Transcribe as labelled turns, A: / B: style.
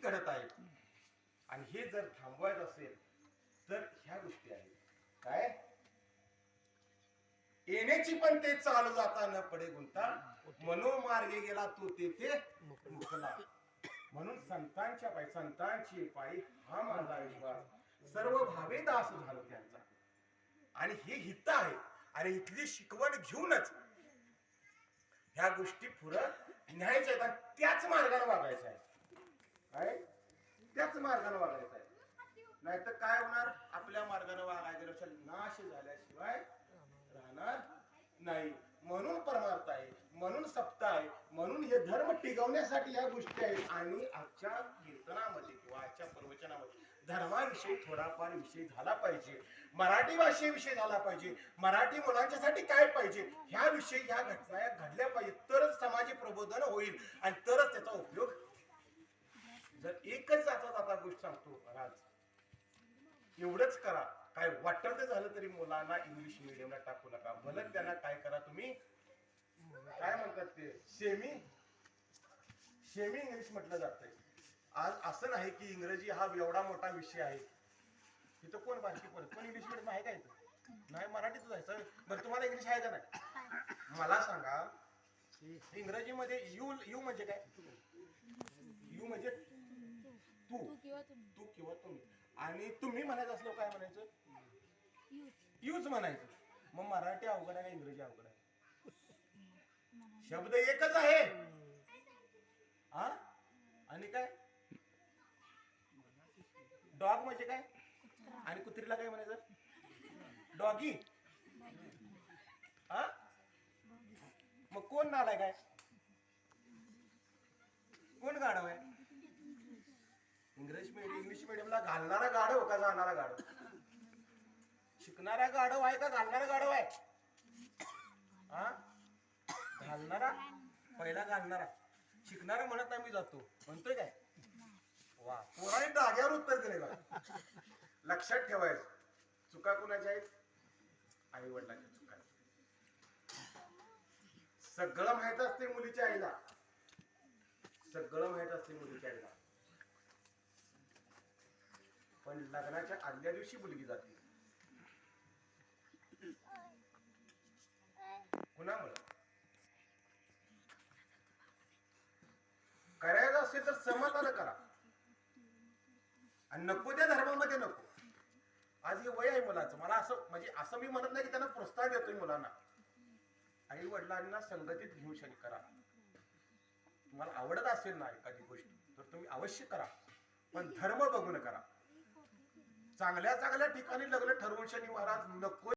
A: घडत आहेत. आणि हे जर थांबवायचं असेल तर ह्या गोष्टी आहेत. काय? येण्याची पण ते चालू जाता न पडे गुंता. मनोमार्गे गेला तो तेथे मुकला. म्हणून संतांच्या पायी संतांची पायी हा माझा विश्वास. सर्व भावे दास झालो त्यांचा. आणि हे हित आहे. आणि इथली शिकवण घेऊनच ह्या गोष्टी पुढं न्यायच्या आहेत. आणि त्याच मार्गाने वागायचं आहे. काय त्याच मार्गाने वागायचं आहे. नाहीतर काय होणार? आपल्या मार्गाने वागायला लक्षात नाश झाल्याशिवाय राहणार नाही. म्हणून परमार्थ आहे. म्हणून सप्ताह आहे. म्हणून हे धर्म टिकवण्यासाठी या गोष्टी आहेत. आणि आजच्या कीर्तनामध्ये किंवा आजच्या प्रवचनामध्ये धर्माविषयी थोडाफार विषय झाला पाहिजे. मराठी भाषेविषयी झाला पाहिजे. मराठी मुलांच्यासाठी काय पाहिजे? ह्या विषयी ह्या घटना या घडल्या पाहिजे तरच समाज प्रबोधन होईल. आणि तरच त्याचा एकच आता आता गोष्ट सांगतो राज एवढंच करा. काय वाटतं ते झालं तरी मुलांना इंग्लिश मिडियमला टाकू नका. भलत त्यांना काय करा तुम्ही. काय म्हणतात ते? सेमी सेमी इंग्लिश म्हटलं जातंय. आज असं नाही की इंग्रजी हा एवढा मोठा विषय आहे. तिथं कोण बारकी पडत कोण इंग्लिश मिडियम आहे का इथं? नाही मराठीतच जायचं बरं तुम्हाला इंग्लिश आहे का नाही? मला सांगा इंग्रजीमध्ये यू यू म्हणजे काय? यू म्हणजे तू.
B: तू किंवा तुम्ही.
A: तू किंवा तुम्ही. आणि तुम्ही म्हणायचं असलं काय म्हणायचं?
B: यूज
A: यूज म्हणायचं. मग मराठी अवघड आहे का इंग्रजी अवघड आहे? शब्द एकच आहे. हा आणि काय? डॉग म्हणजे काय? आणि कुत्रीला काय म्हणायचं? डॉगी हा मग कोण नालाय काय कोण गाडव आहे इंग्लिश मिडियम इंग्लिश मिडियमला घालणारा गाढव का जाणारा गाढव? शिकणारा गाढव आहे का घालणारा गाढव आहे? हा? घालणारा? पहिला घालणारा. शिकणारा म्हणत नाही मी जातो. म्हणतोय काय? वा पोराने धाग्यावर उत्तर दिले बघा. लक्षात ठेवायचं. चुका कुणाच्या आहेत? आई वडिलांच्या चुका सगळं माहीत असते मुलीच्या आईला. सगळं माहीत असते मुलीच्या आईला. पण लग्नाच्या आदल्या दिवशी मुलगी जाते. कुणामुळे? करायचं असेल तर समाधान करा. आणि नको त्या धर्मामध्ये नको. आज हे वय आहे मुलाचं. मला असं म्हणजे असं मी म्हणत नाही की त्यांना प्रोत्साहन देतोय मुलांना. आई वडिलांना संगतीत घेऊ शक करा. तुम्हाला आवडत असेल ना एखादी गोष्ट तर तुम्ही अवश्य करा. पण धर्म बघून करा. चांगल्या चांगल्या ठिकाणी लग्न ठरवून शनी महाराज नको.